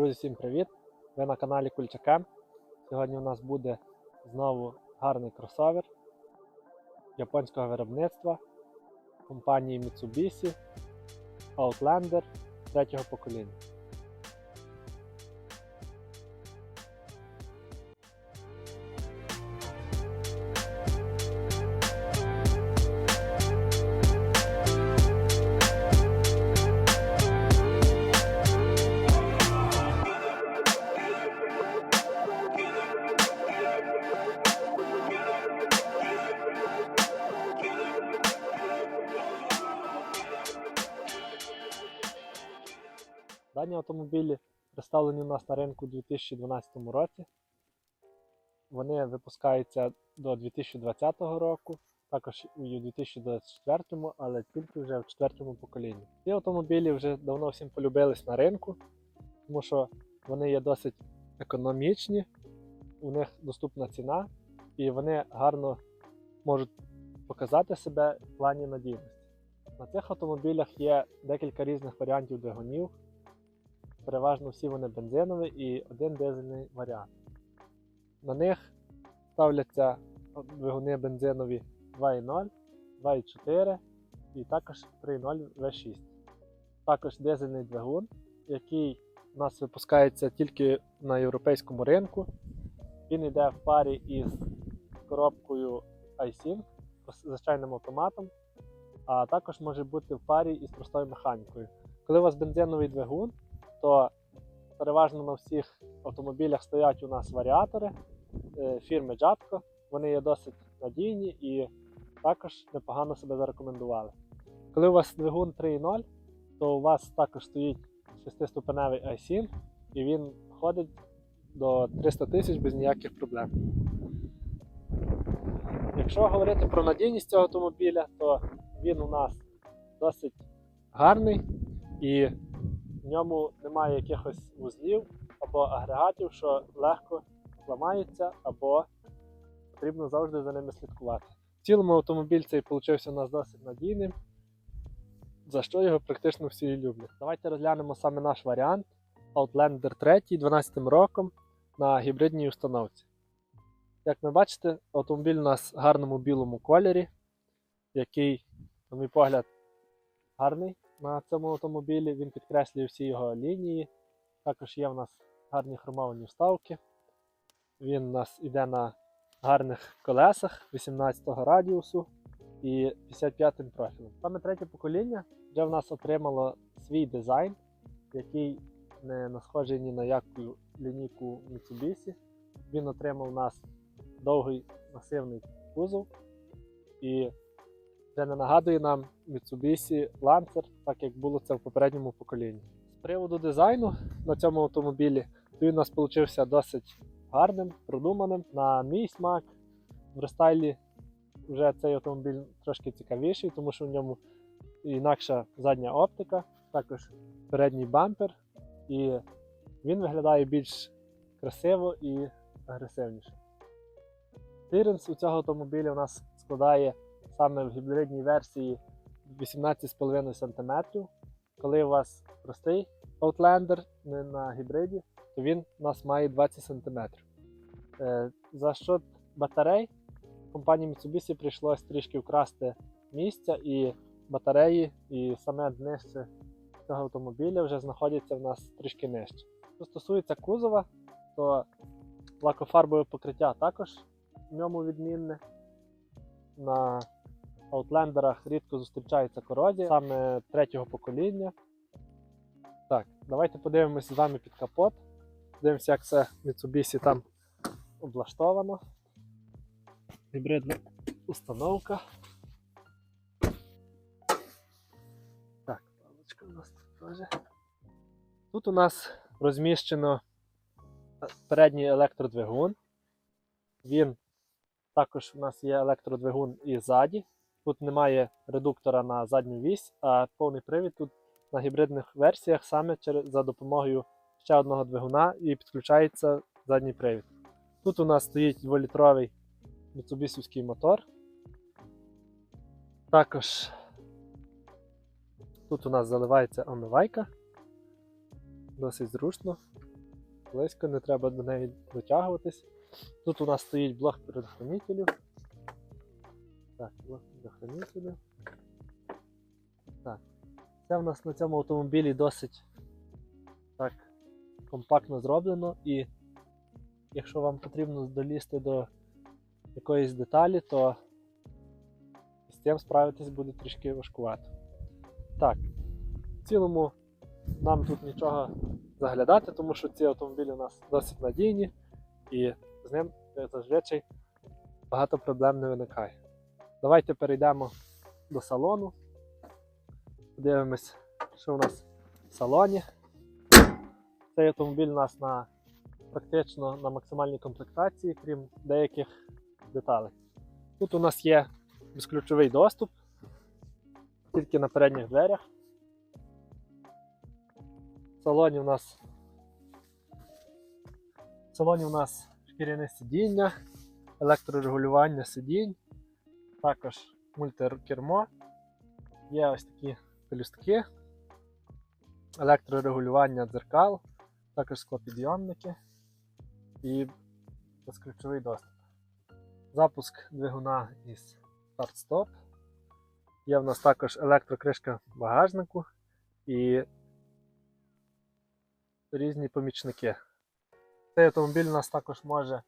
Друзі, всім привіт! Ви на каналі Кульчакем. Сьогодні у нас буде знову гарний кросовер японського виробництва компанії Mitsubishi Outlander третього покоління. Дані автомобілі представлені у нас на ринку у 2012 році. Вони випускаються до 2020 року, також і у 2024, але тільки вже в четвертому поколінні. Ці автомобілі вже давно всім полюбились на ринку, тому що вони є досить економічні, у них доступна ціна і вони гарно можуть показати себе в плані надійності. На цих автомобілях є декілька різних варіантів двигунів. Переважно всі вони бензинові і один дизельний варіант. На них ставляться двигуни бензинові 2.0, 2.4 і також 3.0 V6. Також дизельний двигун, який у нас випускається тільки на європейському ринку. Він йде в парі із коробкою iSync, звичайним автоматом, а також може бути в парі із простою механікою. Коли у вас бензиновий двигун, то переважно на всіх автомобілях стоять у нас варіатори е, фірми Jatco. Вони є досить надійні і також непогано себе зарекомендували. Коли у вас двигун 3.0, то у вас також стоїть 6-ступеневий iSyn і він ходить до 300 тисяч без ніяких проблем. Якщо говорити про надійність цього автомобіля, то він у нас досить гарний і в ньому немає якихось вузлів або агрегатів, що легко ламаються, або потрібно завжди за ними слідкувати. В цілому автомобіль цей получився у нас досить надійним, за що його практично всі люблять. Давайте розглянемо саме наш варіант Outlander 3 12 роком на гібридній установці. Як ви бачите, автомобіль у нас в гарному білому кольорі, який, на мій погляд, гарний на цьому автомобілі. Він підкреслює всі його лінії. Також є в нас гарні хромовані вставки. Він у нас йде на гарних колесах 18 радіусу і 55 профілем. Саме третє покоління вже в нас отримало свій дизайн, який не схожий ні на яку лінійку Mitsubishi. Він отримав у нас довгий масивний кузов і це не нагадує нам Mitsubishi Lancer, так як було це в попередньому поколінні. З приводу дизайну на цьому автомобілі, то він у нас вийшов досить гарним, продуманим. На мій смак в рестайлі вже цей автомобіль трошки цікавіший, тому що в ньому інакша задня оптика, також передній бампер, і він виглядає більш красиво і агресивніше. Кліренс у цього автомобіля у нас складає саме в гібридній версії 18,5 см. Коли у вас простий Outlander не на гібриді, то він у нас має 20 см. Е, За що батарей компанії Mitsubishi прийшлось трішки вкрасти місця і батареї, і саме днище цього автомобіля вже знаходяться в нас трішки нижче. Що стосується кузова, то лакофарбове покриття також в ньому відмінне. На аутлендерах рідко зустрічається корозія, саме третього покоління. Так, давайте подивимося з вами під капот. Дивимося, як це Mitsubishi там облаштовано. Гібридна установка. Так, паличка у нас тут теж. Тут у нас розміщено передній електродвигун. Він також у нас є електродвигун і ззаді. Тут немає редуктора на задню вісь, а повний привід тут на гібридних версіях саме через, за допомогою ще одного двигуна і підключається задній привід. Тут у нас стоїть 2-літровий Mitsubishi мотор. Також тут у нас заливається омивайка. Досить зручно. близько, не треба до неї дотягуватись. Тут у нас стоїть блок предохранителів. Так, блок предохранителів. Так. Це в нас на цьому автомобілі досить так компактно зроблено і якщо вам потрібно долізти до якоїсь деталі, то з цим справитись буде трішки важкувато. Так, в цілому нам тут нічого заглядати, тому що ці автомобілі у нас досить надійні і з ним зазвичай багато проблем не виникає. Давайте перейдемо до салону. Подивимось, що у нас в салоні. Цей автомобіль у нас на практично на максимальній комплектації, крім деяких деталей. Тут у нас є безключовий доступ, тільки на передніх дверях. В салоні у нас в салоні у нас шкіряне сидіння, електрорегулювання сидінь, також мультикермо, є ось такі пелюстки, електрорегулювання дзеркал, також склопідйомники і безключовий доступ. Запуск двигуна із старт-стоп. Є в нас також електрокришка багажнику і різні помічники. Цей автомобіль у нас також може,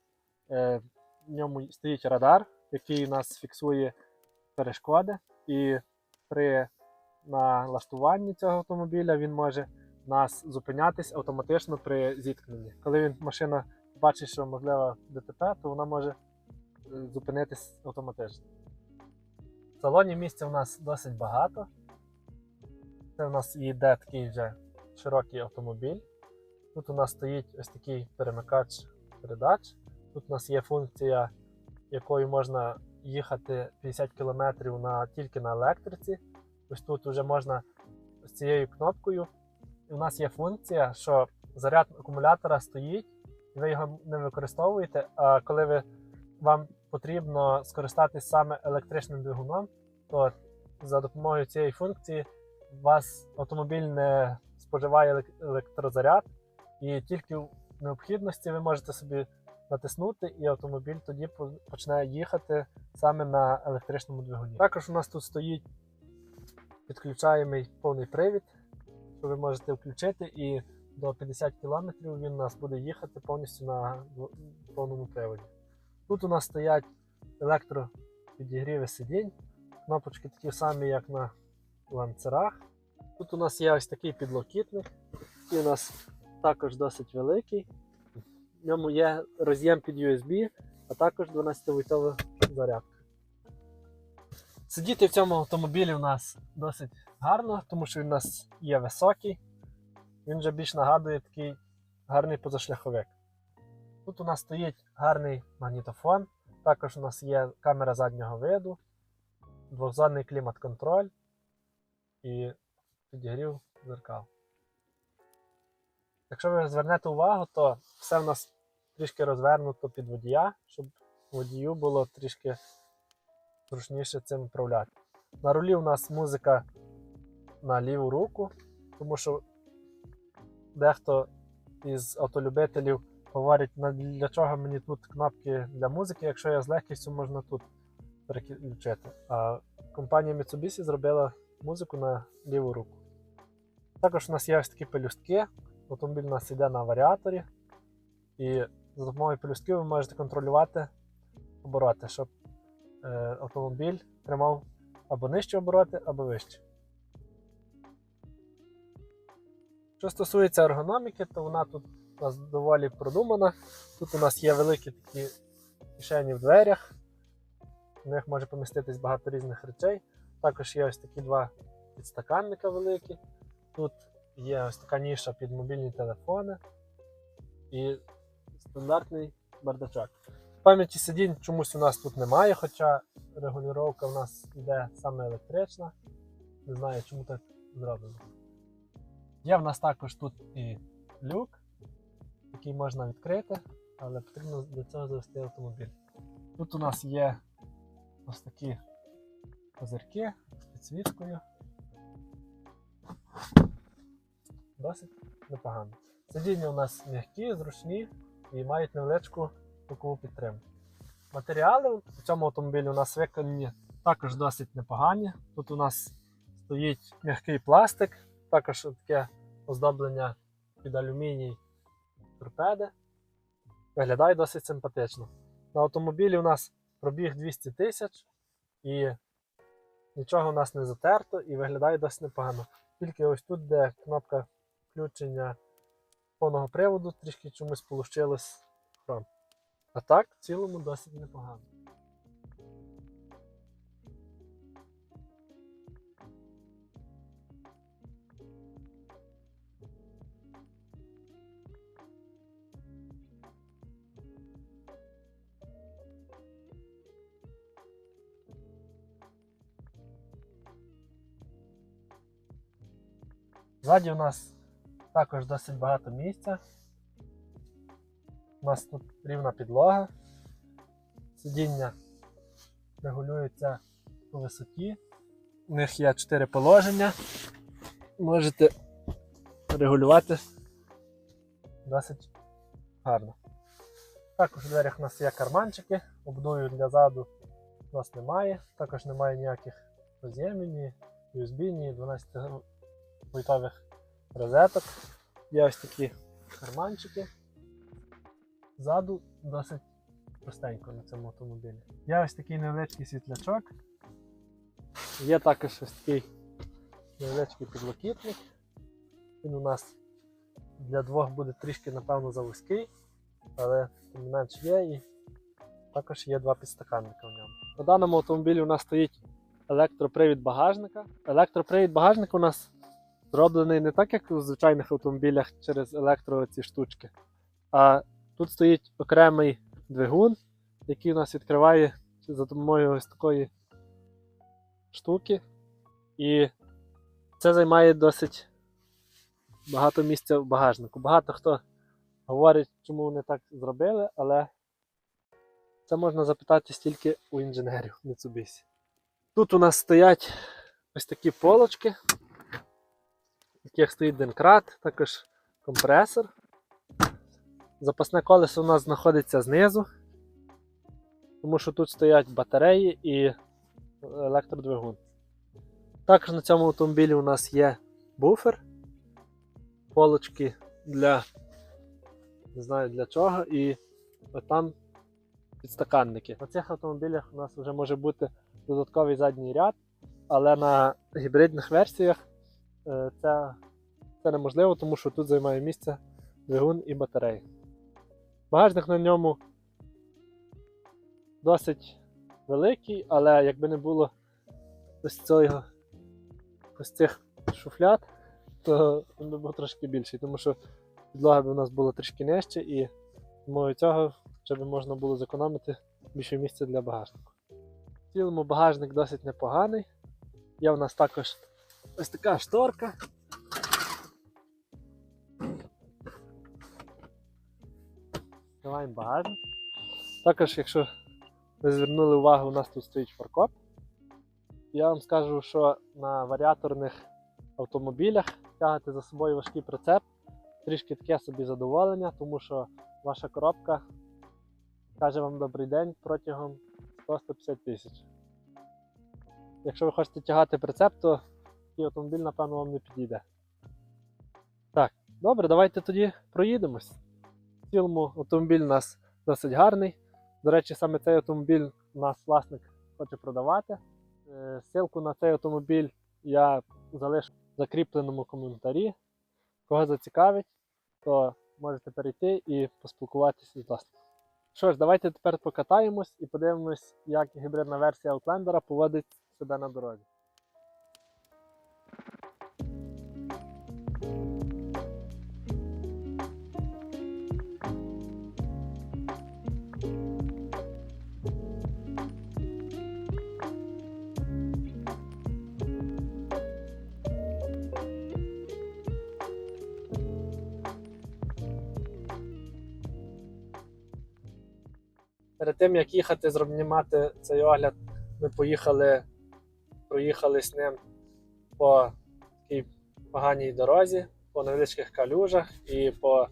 е, в ньому стоїть радар, який нас фіксує перешкоди, і при налаштуванні цього автомобіля він може нас зупинятись автоматично при зіткненні. Коли він, машина бачить, що можливо ДТП, то вона може е, зупинитись автоматично. В салоні місця у нас досить багато. Це у нас йде такий вже широкий автомобіль. Тут у нас стоїть ось такий перемикач передач. Тут у нас є функція, якою можна їхати 50 км на, тільки на електриці. Ось тут вже можна з цією кнопкою. І у нас є функція, що заряд акумулятора стоїть, ви його не використовуєте. А коли ви, вам потрібно скористатись саме електричним двигуном, то за допомогою цієї функції у вас автомобіль не споживає електрозаряд, і тільки в необхідності ви можете собі натиснути, і автомобіль тоді почне їхати саме на електричному двигуні. Також у нас тут стоїть підключаємий повний привід, що ви можете включити, і до 50 км він у нас буде їхати повністю на повному приводі. Тут у нас стоять електропідігріви сидінь, кнопочки такі самі, як на ланцерах. Тут у нас є ось такий підлокітник, який у нас також досить великий. В ньому є роз'єм під USB, а також 12-вольтова зарядка. Сидіти в цьому автомобілі у нас досить гарно, тому що він у нас є високий. Він вже більш нагадує такий гарний позашляховик. Тут у нас стоїть гарний магнітофон, також у нас є камера заднього виду, двохзонний клімат-контроль і підігрів зеркал. Якщо ви звернете увагу, то все в нас трішки розвернуто під водія, щоб водію було трішки зручніше цим управляти. На рулі у нас музика на ліву руку, тому що дехто із автолюбителів говорить, для чого мені тут кнопки для музики, якщо я з легкістю можна тут переключити. А компанія Mitsubishi зробила музику на ліву руку. Також у нас є ось такі пелюстки. Автомобіль у нас йде на варіаторі, і за допомогою пелюстків ви можете контролювати обороти, щоб е, автомобіль тримав або нижчі обороти, або вищі. Що стосується ергономіки, то вона тут у нас доволі продумана. Тут у нас є великі такі кишені в дверях, в них може поміститись багато різних речей. Також є ось такі два підстаканника великі. Тут є ось така ніша під мобільні телефони і стандартний бардачок. Пам'яті сидінь чомусь у нас тут немає, хоча регулювання у нас йде саме електрична. Не знаю, чому так зроблено. Є в нас також тут і люк, який можна відкрити, але потрібно для цього завести автомобіль. Тут у нас є ось такі козирки з підсвіткою. Досить непогано. Сидіння у нас м'які, зручні і мають невеличку бокову підтримку. Матеріали в цьому автомобілі у нас виконані також досить непогані. Тут у нас стоїть м'який пластик, також таке оздоблення під алюміній торпеди. Виглядає досить симпатично. На автомобілі у нас пробіг 200 тисяч і нічого у нас не затерто і виглядає досить непогано. Тільки ось тут, де кнопка включення повного приводу, трішки чомусь получилось хром. А так, в цілому досить непогано. Ззаді у нас також досить багато місця. У нас тут рівна підлога. Сидіння регулюється по висоті. У них є 4 положення. Можете регулювати досить гарно. Також у дверях у нас є карманчики, обдую для заду у нас немає. Також немає ніяких роз'ємів, ні USB, ні 12 вольтових розеток. Є ось такі карманчики. Ззаду досить простенько на цьому автомобілі. Є ось такий невеличкий світлячок. Є також ось такий невеличкий підлокітник. Він у нас для двох буде трішки, напевно, завузький, але тим не менш є і також є два підстаканника в ньому. На даному автомобілі у нас стоїть електропривід багажника. Електропривід багажника у нас зроблений не так, як у звичайних автомобілях через електро ці штучки. А тут стоїть окремий двигун, який у нас відкриває за допомогою ось такої штуки. І це займає досить багато місця в багажнику. Багато хто говорить, чому вони так зробили, але це можна запитати тільки у інженерів Mitsubishi. Тут у нас стоять ось такі полочки, в яких стоїть денкрат, також компресор. Запасне колесо у нас знаходиться знизу, тому що тут стоять батареї і електродвигун. Також на цьому автомобілі у нас є буфер, полочки для не знаю для чого, і там підстаканники. На цих автомобілях у нас вже може бути додатковий задній ряд, але на гібридних версіях це, це неможливо, тому що тут займає місце двигун і батареї. Багажник на ньому досить великий, але якби не було ось цього ось цих шуфлят, то він би був трошки більший, тому що підлога б у нас була трішки нижче і тому цього ще б можна було зекономити більше місця для багажнику. В цілому багажник досить непоганий. Є в нас також ось така шторка. Відкриваємо багажник. Також, якщо ви звернули увагу, у нас тут стоїть фаркоп. Я вам скажу, що на варіаторних автомобілях тягати за собою важкий прицеп трішки таке собі задоволення, тому що ваша коробка каже вам добрий день протягом 100-150 тисяч. Якщо ви хочете тягати прицеп, то такий автомобіль, напевно, вам не підійде. Так, добре, давайте тоді проїдемось. В цілому автомобіль у нас досить гарний. До речі, саме цей автомобіль у нас власник хоче продавати. Е, Ссылку на цей автомобіль я залишу в закріпленому коментарі. Кого зацікавить, то можете перейти і поспілкуватися з власником. Що ж, давайте тепер покатаємось і подивимось, як гібридна версія Outlander поводить себе на дорозі. Перед тим як їхати знімати цей огляд, ми поїхали, проїхали з ним по такій поганій дорозі. по невеличких калюжах і по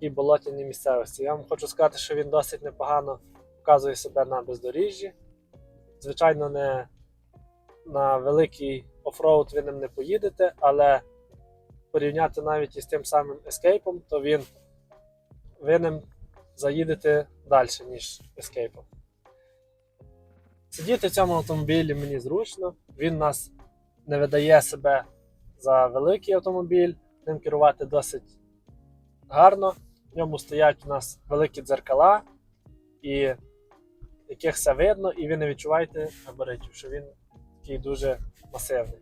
і болотяній місцевості. Я вам хочу сказати, що він досить непогано показує себе на бездоріжжі. Звичайно, не на великий офроуд ви ним не поїдете, але порівняти навіть із тим самим ескейпом, то він ви ним заїдете далі, ніж ескейпом. Сидіти в цьому автомобілі мені зручно, він нас не видає себе за великий автомобіль, ним керувати досить гарно. В ньому стоять у нас великі дзеркала, і яких все видно, і ви не відчуваєте габаритів, що він такий дуже масивний.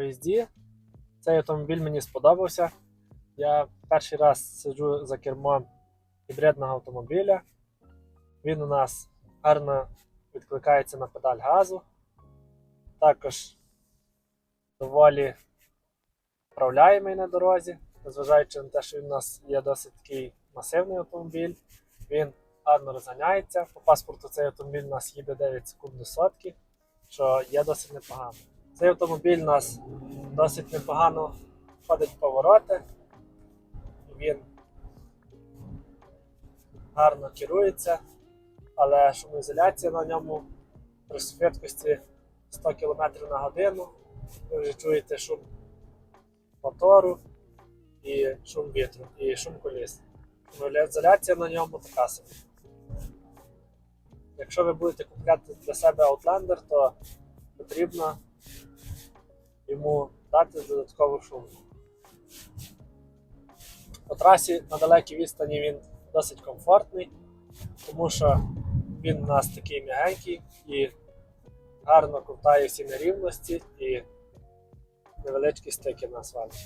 Поїзді цей автомобіль мені сподобався. Я перший раз сиджу за кермом гібридного автомобіля. Він у нас гарно відкликається на педаль газу. Також доволі вправляємий на дорозі, незважаючи на те, що він у нас є досить такий масивний автомобіль. Він гарно розганяється. По паспорту цей автомобіль у нас їде 9 секунд до сотки, що є досить непогано. Цей автомобіль у нас досить непогано входить в повороти. Він гарно керується, але шумоізоляція на ньому при швидкості 100 км на годину. Ви вже чуєте шум мотору і шум вітру, і шум коліс. Шумоізоляція на ньому така собі. Якщо ви будете купляти для себе Outlander, то потрібно йому дати додаткову шуму. По трасі на далекій відстані він досить комфортний, тому що він у нас такий м'ягенький і гарно ковтає всі нерівності і невеличкі стики на асфальті.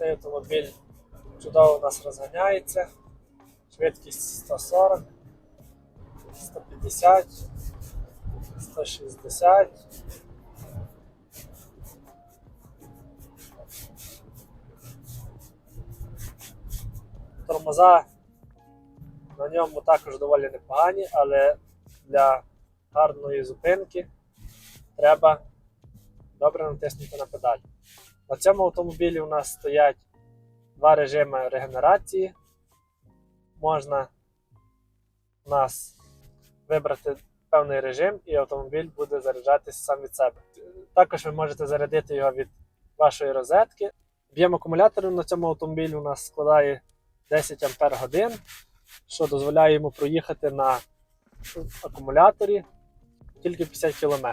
Цей автомобіль чудово у нас розганяється. Швидкість 140, 150, 160. Тормоза на ньому також доволі непогані, але для гарної зупинки треба добре натиснути на педаль. На цьому автомобілі у нас стоять два режими регенерації. Можна у нас вибрати певний режим, і автомобіль буде заряджатися сам від себе. Також ви можете зарядити його від вашої розетки. Об'єм акумуляторів на цьому автомобілі у нас складає 10 Ампер годин, що дозволяє йому проїхати на акумуляторі тільки 50 км.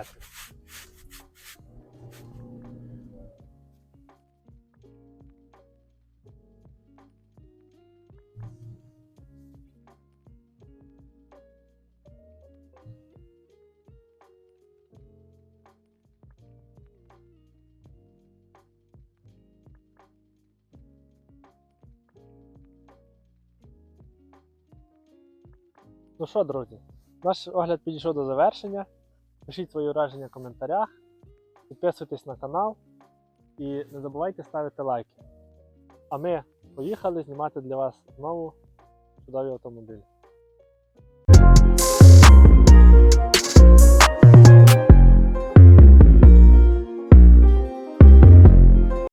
Ну що, друзі, наш огляд підійшов до завершення. Пишіть свої враження в коментарях, підписуйтесь на канал і не забувайте ставити лайки. А ми поїхали знімати для вас знову чудові автомобілі.